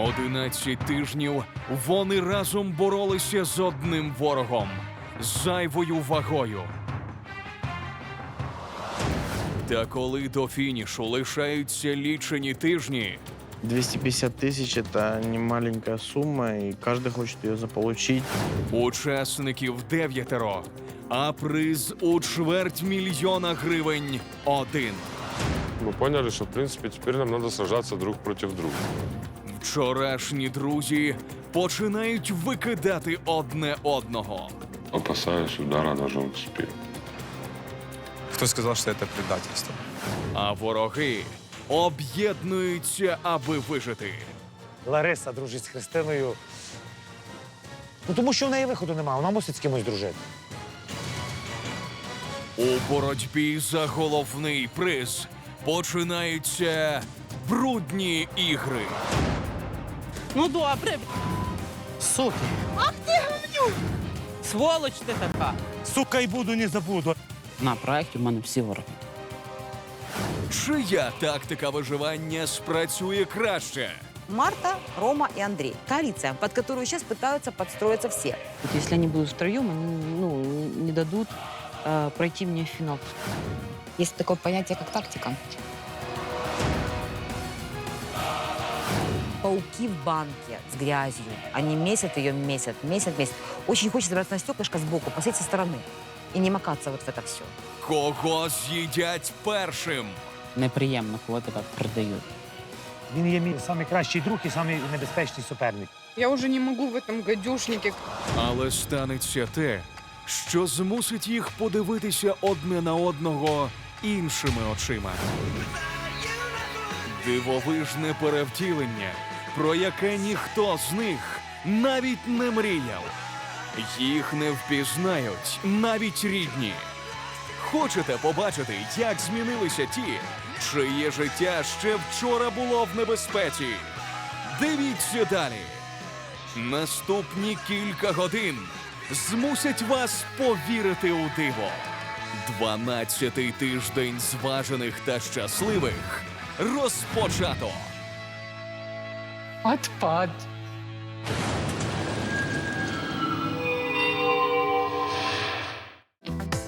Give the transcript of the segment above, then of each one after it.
11 тижнів вони разом боролися з одним ворогом зайвою вагою. Та коли до фінішу лишаються лічені тижні, 250 тысяч – это не маленькая сумма, и каждый хочет ее заполучить. учасників дев'ятеро, а приз у чверть мільйона гривень один. Мы поняли, что, в принципе, теперь нам надо сражаться друг против друга. Вчорашні друзі починають викидати одне одного. Опасаюсь удара ножом в спину. Кто сказал, что это предательство? А вороги об'єднуються, аби вижити. Лариса дружить з Христиною. Ну, тому що в неї виходу немає, вона мусить з кимось дружити. У боротьбі за головний приз починаються брудні ігри. Ну добре. Сука, Сволоч ти така. сука, і буду, не забуду. На проєкті в мене всі вороги. Чия тактика виживання спрацює краще? Марта, Рома и Андрей. Коалиция, под которую сейчас пытаются подстроиться все. От Если они будут втроем, они ну, не дадут э, пройти мне в финал. Есть такое понятие, как тактика. Пауки в банке с грязью. Они месят ее, месят, месят, месят. Очень хочется забраться на стеклышко сбоку, посмотреть со стороны. И не макаться вот в это все. Кого з'їдять першим? Неприємно, коли тебе продають. Він є мій найкращий друг і найнебезпечніший суперник. Я уже не могу в этом гадюшнике. Але станеться те, що змусить їх подивитися одне на одного іншими очима. Дивовижне перевтілення, про яке ніхто з них навіть не мріяв. Їх не впізнають навіть рідні. Хочете побачити, як змінилися ті, чиє життя ще вчора було в небезпеці? Дивіться далі. Наступні кілька годин змусять вас повірити у диво. Дванадцятий тиждень зважених та щасливих розпочато. Отпад.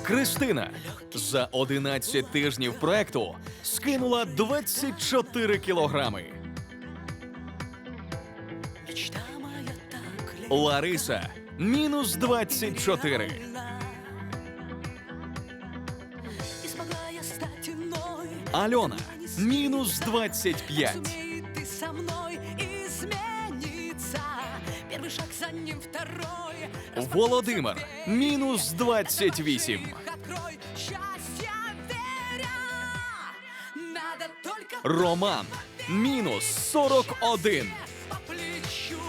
Кристина за 11 тижнів проекту скинула 24 кілограми. Лариса мінус 24. Альона мінус 25. Володимир мінус 28. Открой счастье, веря. Надо только Роман мінус 41. по плечу.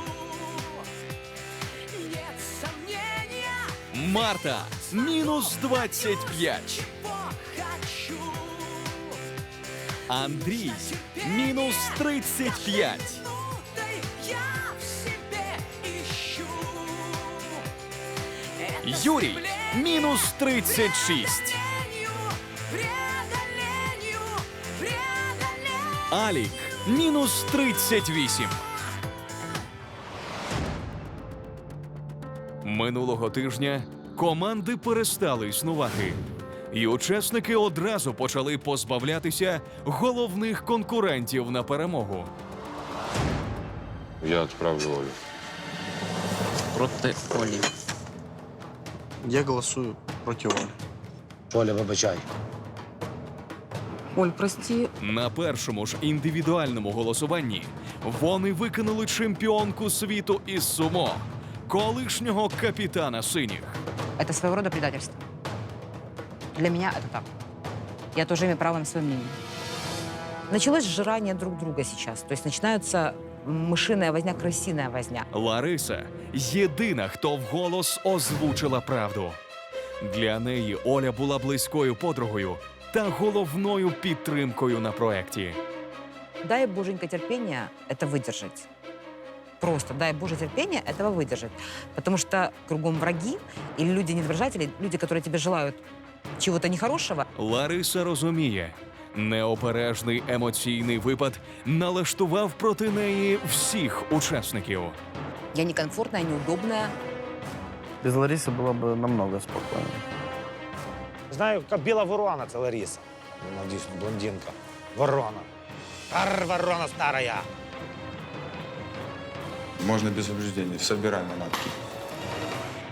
Нет сомнения, Марта мінус 25. чего хочу. Андрій мінус 35. Юрій мінус 36. преодолению, преодолению, преодолению. Алік мінус 38. Минулого тижня команди перестали існувати. І учасники одразу почали позбавлятися головних конкурентів на перемогу. Я отправлю Олю. Проти Олі. Я голосую против Оли. Оля, вибачай. Оль, прости, На першому ж індивідуальному голосуванні вони викинули чемпіонку світу із сумо, колишнього капітана синіх. Это своего рода предательство. Для меня это так. Я тоже имею право на свое мнение. Началось сжирание друг друга сейчас. То есть начинается мышиная возня, крысиная возня. Лариса єдина, хто вголос озвучила правду. Для неї Оля була близькою подругою та головною підтримкою на проекті. Дай боженька терпения это выдержать. Просто дай боже терпения этого выдержать. Потому что кругом враги или люди недоброжатели, люди, которые тебе желают чего-то нехорошего, Лариса розуміє, Неопережний емоційний випад налаштував проти неї всіх учасників. Я некомфортная, неудобная. Без Ларисы было бы намного спокойнее. Знаю, яка біла ворона це Ларіса. Вона дійсно блондинка. Ворона. Ар, ворона старая. Можно без обсуждений. Собирай манатки.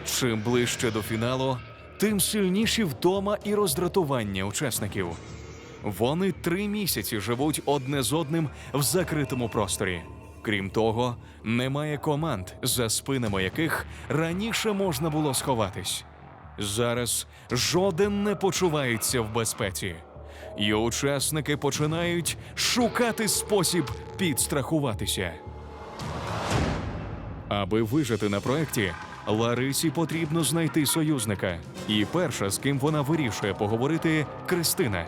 Чим ближче до фіналу, тим сильніші вдома і роздратування учасників. Вони три місяці живуть одне з одним в закритому просторі. Крім того, немає команд, за спинами яких раніше можна було сховатись. Зараз жоден не почувається в безпеці, і учасники починають шукати спосіб підстрахуватися. Аби вижити на проекті, Ларисі потрібно знайти союзника. І перша, з ким вона вирішує поговорити, Кристина.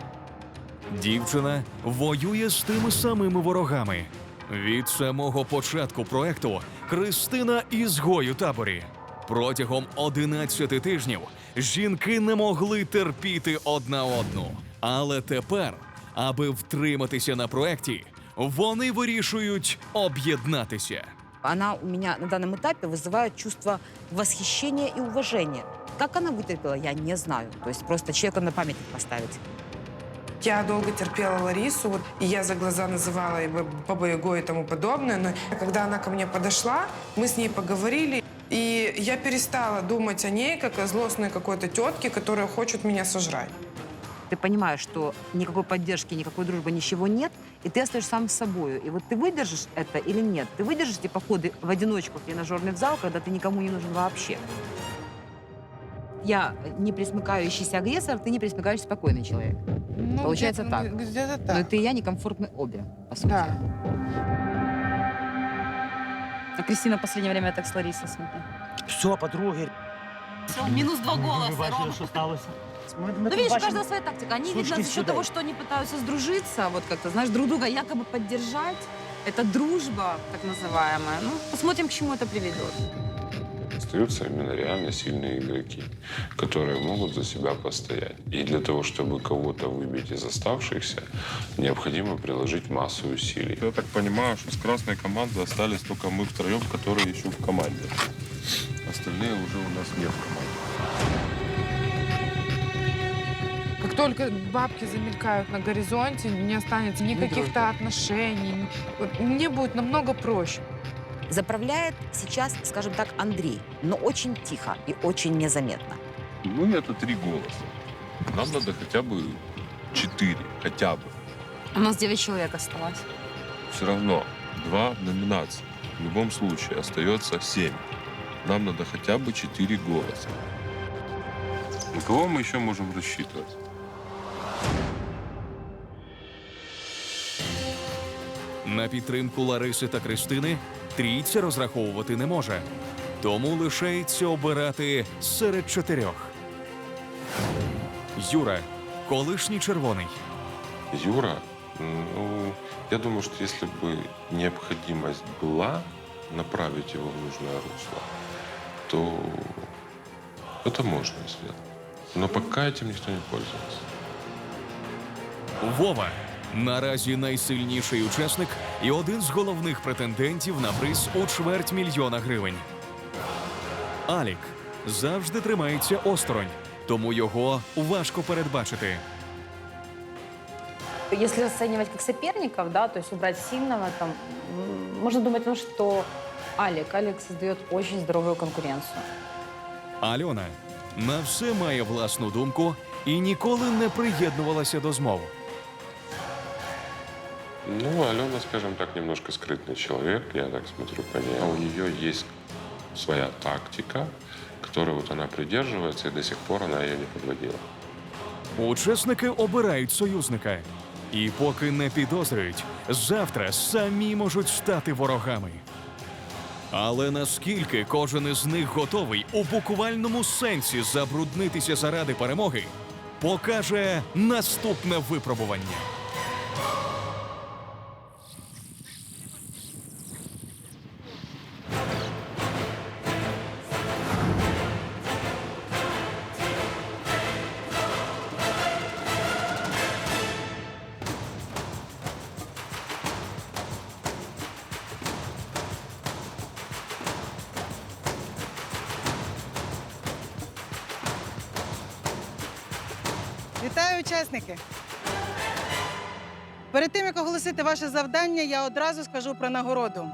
Дівчина воює з тими самими ворогами. Від самого початку проекту Кристина ізгой у таборі. Протягом 11 тижнів жінки не могли терпіти одна одну. Але тепер, аби втриматися на проекті, вони вирішують об'єднатися. Она у меня на данном этапе вызывает чувство восхищения и уважения. Как она вытерпела, я не знаю. То есть просто человеку на памятник поставить. Я долго терпела Ларису, вот, и я за глаза называла Баба Яго и тому подобное. Но когда она ко мне подошла, мы с ней поговорили, и я перестала думать о ней, как о злостной какой-то тетке, которая хочет меня сожрать. Ты понимаешь, что никакой поддержки, никакой дружбы, ничего нет, и ты остаешься сам с собой. И вот ты выдержишь это или нет? Ты выдержишь эти походы в одиночку в тренажерный зал, когда ты никому не нужен вообще? Я не присмыкающийся агрессор, ты не присмыкающийся спокойный человек. Ну, Получается где-то- так. Где-то Но так. ты и я некомфортны обе, по сути. Да. А Кристина в последнее время так с Ларисой смотрит. Все, подруги. Минус два голоса, Ви бачили, Рома. що сталося? Ми, ми Ну, тут видишь, у бачимо- каждого своя тактика. Они, Сучки видно, за счет сюда. того, что они пытаются сдружиться, вот как-то, знаешь, друг друга якобы поддержать. Это дружба, так называемая. Ну, посмотрим, к чему это приведет. Остаются именно реально сильные игроки, которые могут за себя постоять. И для того, чтобы кого-то выбить из оставшихся, необходимо приложить массу усилий. Я так понимаю, что с красной команды остались только мы втроем, которые еще в команде. Остальные уже у нас не в команде. Как только бабки замелькают на горизонте, не останется ни каких-то отношений. Мне будет намного проще. Заправляет сейчас, скажем так, Андрей, но очень тихо и очень незаметно. Мы это три голоса. Нам надо хотя бы четыре, хотя бы. У нас 9 человек осталось. Все равно два номинации. В любом случае остается семь. Нам надо хотя бы четыре голоса. На кого мы еще можем рассчитывать? На підтримку Лариси та Кристини трійця розраховувати не може, тому лишається обирати серед чотирьох. Юра, колишній червоний. Юра, ну, я думаю, что если бы необходимость была направить его в нужное русло, то это можно сделать. Но пока этим никто не пользовался. Вова наразі найсильніший учасник і один з головних претендентів на приз у чверть мільйона гривень. Алік завжди тримається осторонь, тому його важко передбачити. Если расценивать как соперников, да, то есть убрать сильного, там, м, можно думать, ну, что Алик, Алик создает очень здоровую конкуренцию. Альона на все має власну думку і ніколи не приєднувалася до змов. Ну, Алена, скажем так, немножко скрытный человек, я так смотрю по ней. А У нее есть своя тактика, которой вот она придерживается, и до сих пор она ее не подводила. Учасники обирають союзника. І поки не підозрюють, завтра самі можуть стати ворогами. Але наскільки кожен із них готовий у буквальному сенсі забруднитися заради перемоги, покаже наступне випробування. учасники! Перед тим, як оголосити ваше завдання, я одразу скажу про нагороду.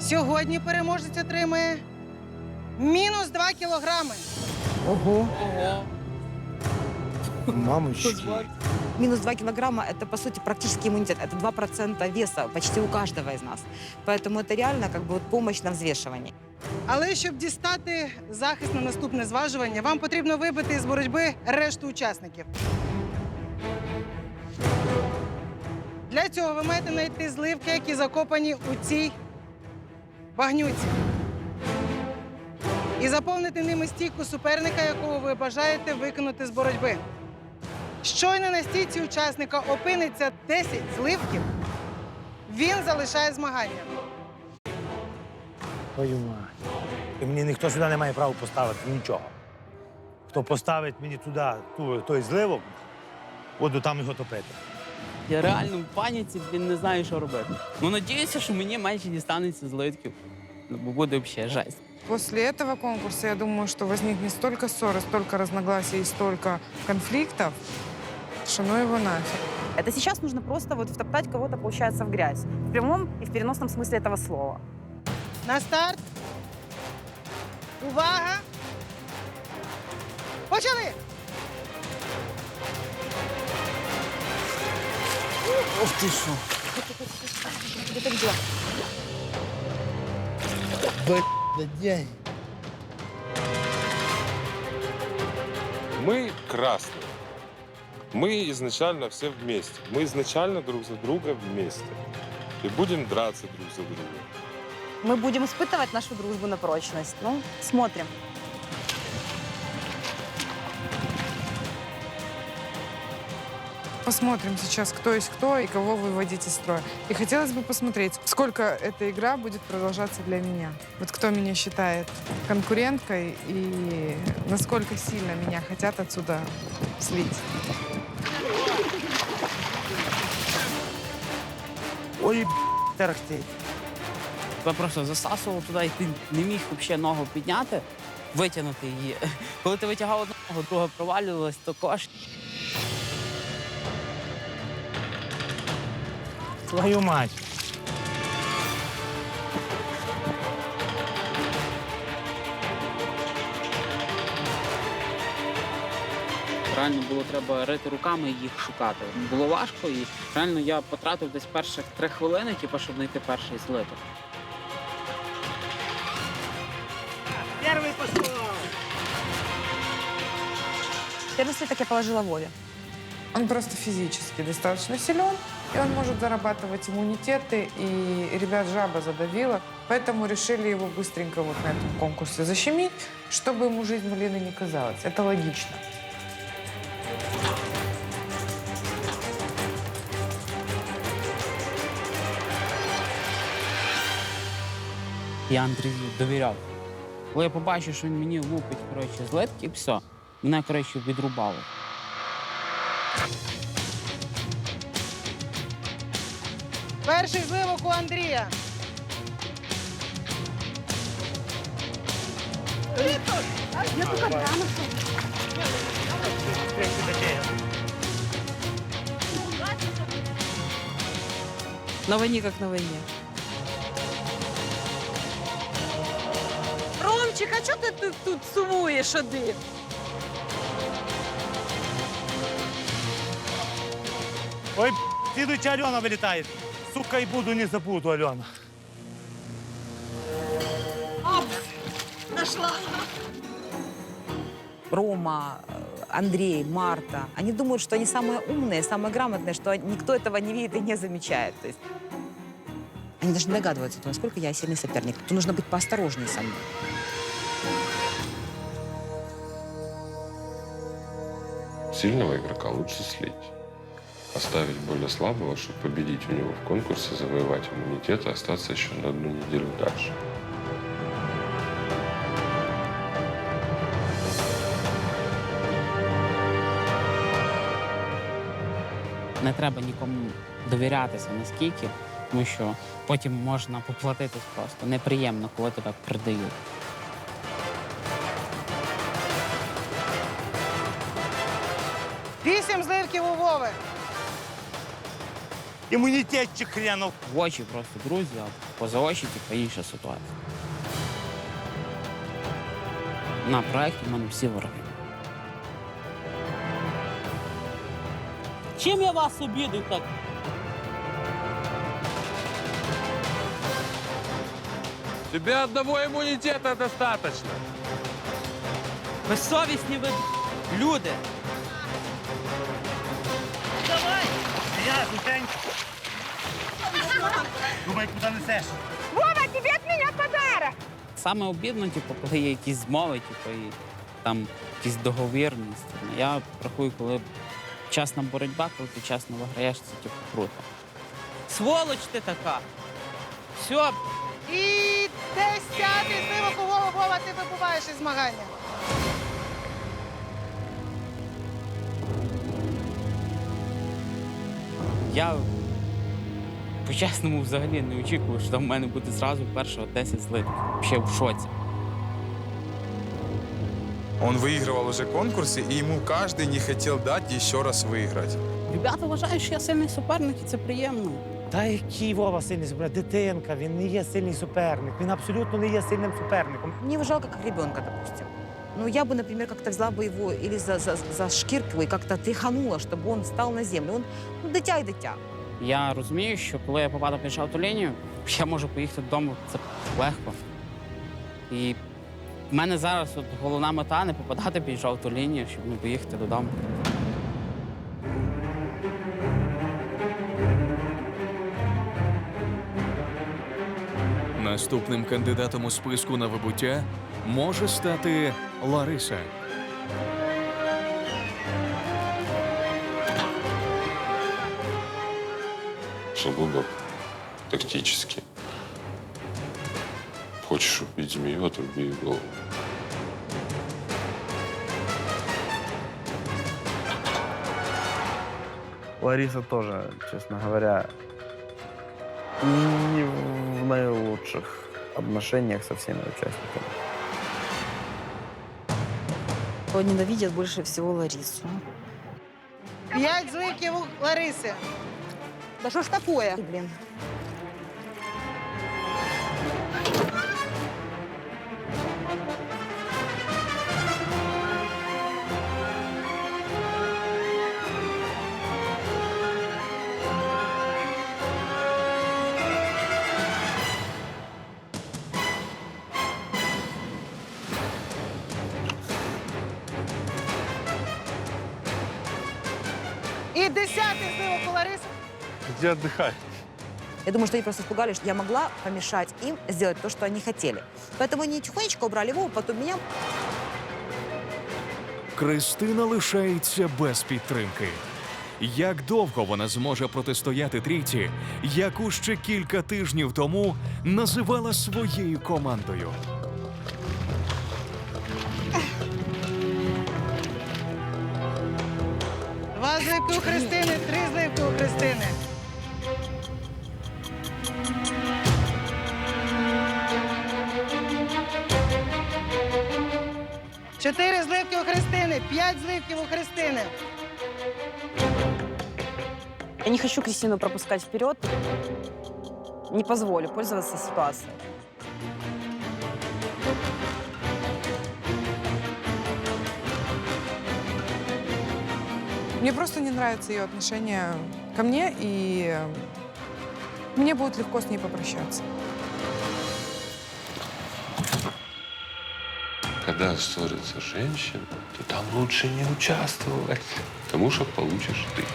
Сьогодні переможець отримає мінус 2 кілограми. Ого. Мамочки. Минус 2 килограмма – это, по сути, практически иммунитет. Это 2% веса почти у каждого из нас. Поэтому это реально как бы вот помощь на взвешивании. Але щоб дістати захист на наступне зважування, вам потрібно вибити із боротьби решту учасників. Для цього ви маєте знайти зливки, які закопані у цій багнюці. І заповнити ними стійку суперника, якого ви бажаєте викинути з боротьби. Щойно на стійці учасника опиниться 10 зливків, він залишає змагання. Твою мать. І мені ніхто сюди не має права поставити нічого. Хто поставить мені туди ту, той зливок, буду там його топити. Я реально в паніці, блін, не знаю, що робити. Ну, надіюся, що мені менше дістанеться злитків. Ну, бо буде взагалі жесть. После этого конкурса, я думаю, что возникнет столько ссор, и столько разногласий и столько конфликтов, что ну его нафиг. Это сейчас нужно просто вот втоптать кого-то, получается, в грязь. В прямом и в переносном смысле этого слова. На старт. Увага! Почали! Ох ти що. Мы красные. Мы изначально все вместе. Мы изначально друг за друга вместе. И будем драться друг за друга. Мы будем испытывать нашу дружбу на прочность. Ну, смотрим. Посмотрим сейчас, кто есть кто и кого выводить из строя. И хотелось бы посмотреть, сколько эта игра будет продолжаться для меня. Вот кто меня считает конкуренткой и насколько сильно меня хотят отсюда слить. Ой, терхтить. Я просто засасував туди, і ти не міг взагалі ногу підняти, витягнути її. Коли ти витягав одну ногу, друга провалювалась, то кош. Твою мать. Реально було треба рити руками і їх шукати. Було важко, і реально я потратив десь перших три хвилини, типу, щоб знайти перший злиток. Первый слиток я положила Вове. Он просто физически достаточно силен, и он может зарабатывать иммунитеты, и ребят жаба задавила. Поэтому решили его быстренько вот на этом конкурсе защемить, чтобы ему жизнь Малины не казалась. Это логично. Я Андрію довіряв. Коли я побачив, що він мені лупить коротше, злитки, все, Мене коротше, відрубало. Перший зливок у Андрія. На войне как на войне. Ромчик, а чого ти тут, тут сумуєш один? Ой, слідуюча Альона вилітає. Сука, і буду не забуду, Альона. Рома, э, Андрей, Марта, они думают, что они самые умные, самые грамотные, что никто этого не видит и не замечает. То есть они даже не догадываются, насколько я сильный соперник. То нужно быть поосторожнее со мной. Сильного игрока лучше слить. Оставить более слабого, чтобы победить у него в конкурсе, завоевать иммунитет и остаться еще на одну неделю дальше. Не треба нікому довірятися наскільки, тому що потім можна поплатитись просто. Неприємно, коли тебе придають. Вісім зливків у Вови. Імунітетчик хренов. В очі просто друзі, а поза очі типу, інша ситуація. На проєкті в мене всі вороги. Чим я вас обідав так? Тебе одного иммунитета достаточно. Безсовісні ви люди. Тихенько. Думай, куди несеш. Вова, тебе от меня подарок! Саме обідно, типу, коли є якісь змови, типу, і там якісь договірність. Я рахую, коли чесна боротьба, коли ти чесно виграєш, це типу круто. Сволоч ти така. Все, І десятий зливок у Вову. Вова, ти вибуваєш із змагання. я по-чесному взагалі не очікував, що там в мене буде зразу першого 10 злитків. Ще в шоці. Он выигрывал уже конкурсы, и ему каждый не хотел дать еще раз выиграть. Ребята вважають, що я сильний суперник, і це приємно. Та який Вова сильний суперник? Дитинка, він не є сильний суперник. Він абсолютно не є сильним суперником. Мне его жалко, как ребенка, допустим. Ну, я бы, например, как-то взяла бы его или за, за, за шкирку и как-то тряханула, чтобы он встал на землю. Он, ну, дитя і дитя. Я розумію, що коли я попаду під жовту лінію, я можу поїхати додому. Це легко. І в мене зараз от головна мета не попадати під жовту лінію, щоб не поїхати додому. Наступним кандидатом у списку на вибуття може стати Лариса. Сугубо тактически. Хочешь убить змею, отруби ей голову. Лариса тоже, честно говоря, не в наилучших отношениях со всеми участниками. Он ненавидит больше всего Ларису. П'ять зливків у Лариси. Да что ж такое? Блин. Іди віддихай. Я думаю, что они просто испугались, что я могла помешать им сделать то, что они хотели. Поэтому они тихонечко убрали Вову, потом меня. Кристина лишається без підтримки. Як довго вона зможе протистояти трійці, яку ще кілька тижнів тому називала своєю командою? Два зливки у Христини, три зливки у Христини. Чотири зливки у Христини, п'ять зливків у Христини. Я не хочу Кристину пропускать вперед. Не позволю пользоваться ситуацией. Мне просто не нравится ее отношение ко мне, и мне будет легко с ней попрощаться. Когда ссорится женщина, то там лучше не участвовать, потому что получишь ты.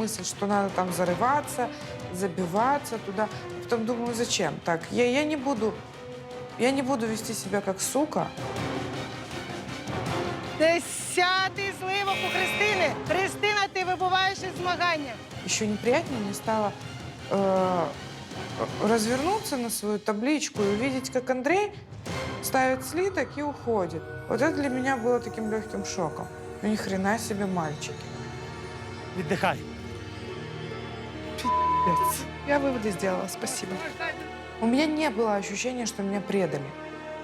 мысль, что надо там зарываться, забиваться туда. Потом думаю, зачем? Так, я, я не буду, я не буду вести себя как сука. Десятий зливок у Христини. Христина, ти вибуваєш із змагання. Еще неприятнее мне стало, э, развернуться на свою табличку и увидеть, как Андрей ставит слиток и уходит. Вот это для меня было таким легким шоком. Ну, ни хрена себе мальчики. Віддихай. Пи***ц. Я выводы сделала, спасибо. У меня не было ощущения, что меня предали.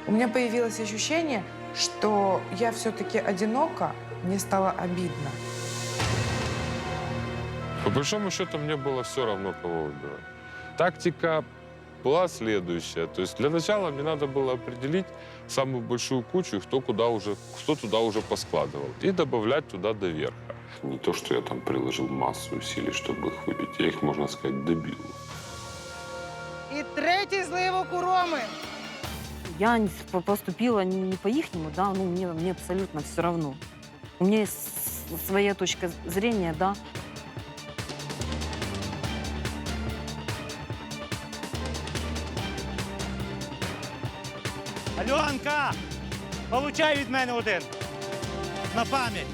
У меня появилось ощущение, что я все-таки одинока, мне стало обидно. По большому счету, мне было все равно, кого выбирать. Тактика была следующая. То есть для начала мне надо было определить самую большую кучу, кто, куда уже, кто туда уже поскладывал, и добавлять туда до верха. Не то, что я там приложил массу усилий, чтобы их выбить. Я их, можно сказать, добил. І третій зливок у Роми. Я не поступила не, не по-ихнему, да, ну, мне, мне абсолютно все равно. У меня есть с- своя точка зрения, да. Альонка! Получай від мене один. На пам'ять.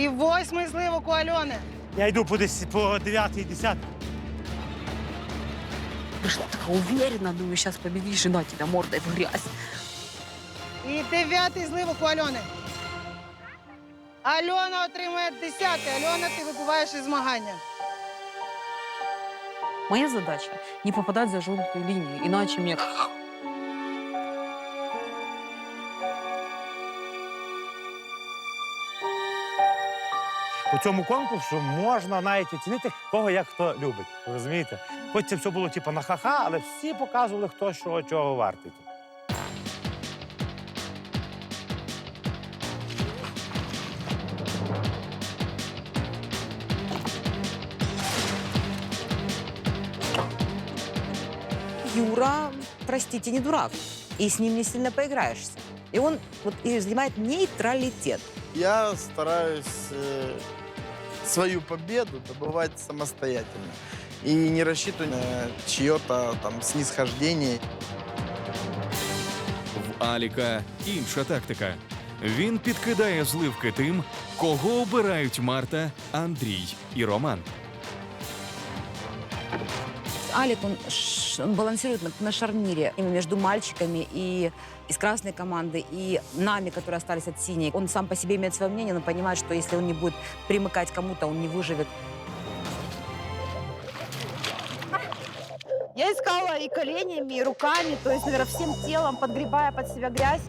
І восьмий зливок у Альони. Я йду по, дес... по 9 і 10. Пришла такая уверена, думаю, сейчас победишь, жена тебя мордой в грязь. І дев'ятий зливок у Альони. Альона отримує десятий. Альона, ти вибуваєш із змагання. Моя задача не попадать за желтую линию, иначе мне У цьому конкурсу можна навіть оцінити, кого як хто любить. Ви Розумієте? Хоч це все було типу на ха-ха, але всі показували, хто що чого вартий. Юра, простите, не дурак. И с ним не сильно поиграешься. И он вот и занимает нейтралитет. Я стараюсь э, свою победу добывать самостоятельно. И не рассчитывать на чье-то там снисхождение. В Аліка інша тактика. Він підкидає зливки тим, кого обирають Марта, Андрій і Роман. Алик, он, балансирует на, на шарнире между мальчиками и из красной команды, и нами, которые остались от синей. Он сам по себе имеет свое мнение, но понимает, что если он не будет примыкать кому-то, он не выживет. Я искала и коленями, и руками, то есть, наверное, всем телом, подгребая под себя грязь.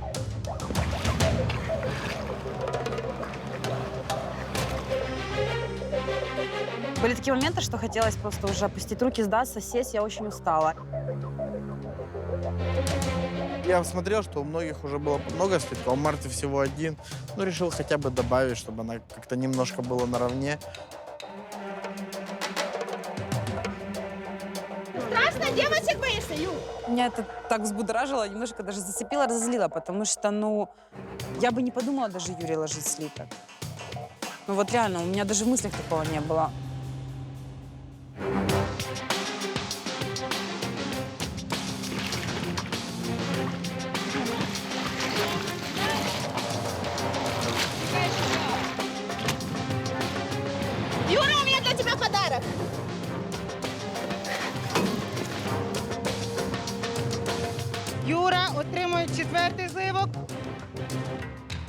Были такие моменты, что хотелось просто уже опустить руки, сдаться, сесть. Я очень устала. Я смотрел, что у многих уже было много слитков, а у Марты всего один. Ну, решил хотя бы добавить, чтобы она как-то немножко была наравне. Страшно девочек боишься, Ю? Меня это так взбудоражило, немножко даже зацепило, разозлило, потому что, ну, я бы не подумала даже Юрия ложить слиток. Ну вот реально, у меня даже в мыслях такого не было. Отримує четвертий зливок.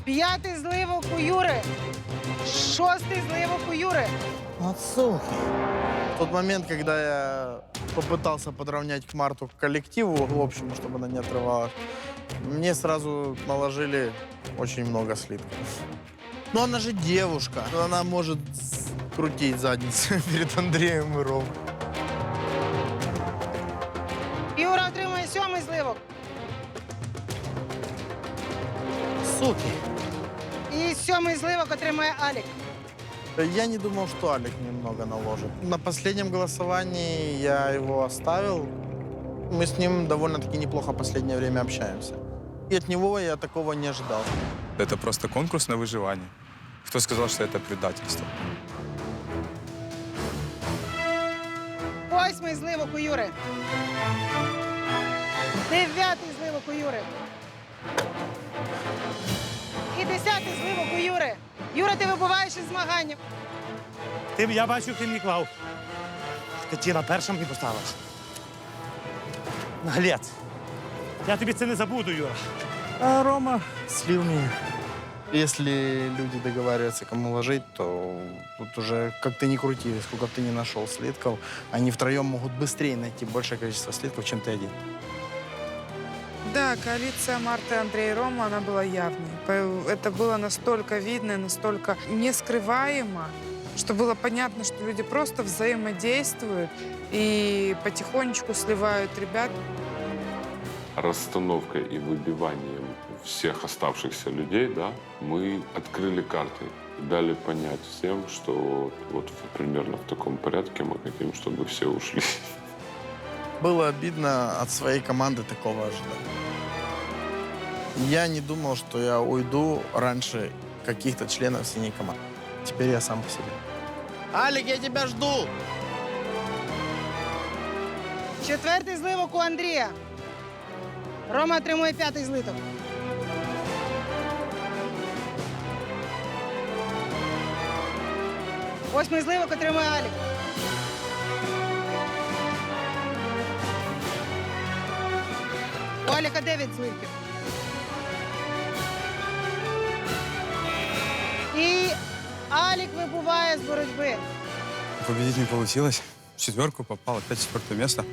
П'ятий зливок у Юри. Шостий зливок у Юри. Отсухи. В тот момент, когда я попытался подровнять к Марту к коллективу, в общем, чтобы она не отрывалась, мне сразу наложили очень много слитков. Но она же девушка. Она может крутить задницу перед Андреем и Ромой. Юра отримує сьомий зливок. Суки. І сьомий зливок отримує Алік. Я не думал, что Алик немного наложит. На последнем голосовании я его оставил. Мы с ним довольно-таки неплохо последнее время общаемся. И от него я такого не ожидал. Это просто конкурс на выживание. Кто сказал, что это предательство? Восьмий зливок у Юри. Дев'ятий зливок у Юри. І десятий зливок у Юри. Юра, ти вибуваєш із змагання. Ти, я бачу, ти мені клав. Катіна перша мені поставилась. Наглець. Я тобі це не забуду, Юра. А Рома слил меня. Если люди договариваются, кому ложить, то тут уже как ты ни крути, сколько бы ты не нашел слитков, они втроем могут быстрее найти большее количество слитков, чем ты один. Да, коалиция Марты, Андрей, Рома, она была явной. Это было настолько видно, настолько нескрываемо, что было понятно, что люди просто взаимодействуют и потихонечку сливают ребят. Расстановкой и выбиванием всех оставшихся людей, да, мы открыли карты и дали понять всем, что вот, примерно в таком порядке мы хотим, чтобы все ушли. Было обидно от своей команды такого ожидать. Я не думал, что я уйду раньше каких-то членов синей команды. Теперь я сам по себе. Алик, я тебя жду! Четвертий зливок у Андрія. Рома отримує п'ятий злиток. Восьмий зливок отримує Алік. У Аліка дев'ять зливків. І Алік вибуває з боротьби. Победить не получилось. В четверку попал, опять четвертое место.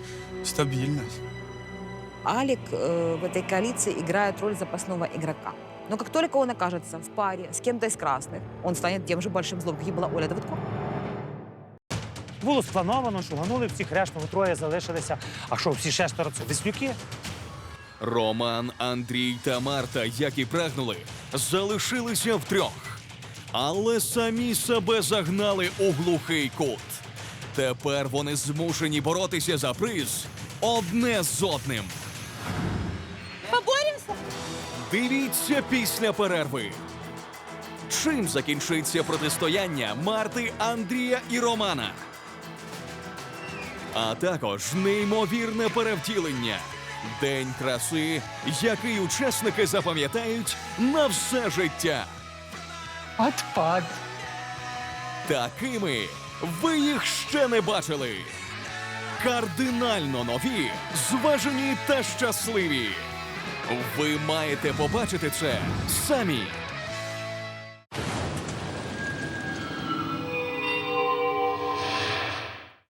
Стабильно. Алик э, в этой коалиции играет роль запасного игрока. Но как только он окажется в паре с кем-то из красных, он станет тем же большим злом, каким была Оля Давыдко. Було сплановано, що ганули всіх решту троє залишилися. А що, всі шестеро це веслюки? Роман, Андрій та Марта, як і прагнули, залишилися втрьох. Але самі себе загнали у глухий кут. Тепер вони змушені боротися за приз одне з одним. Поборемся? Дивіться після перерви. Чим закінчиться протистояння Марти, Андрія і Романа? А також неймовірне перевтілення. День краси, який учасники запам'ятають на все життя. Отпад. Такими ви їх ще не бачили. Кардинально нові, зважені та щасливі. Ви маєте побачити це самі.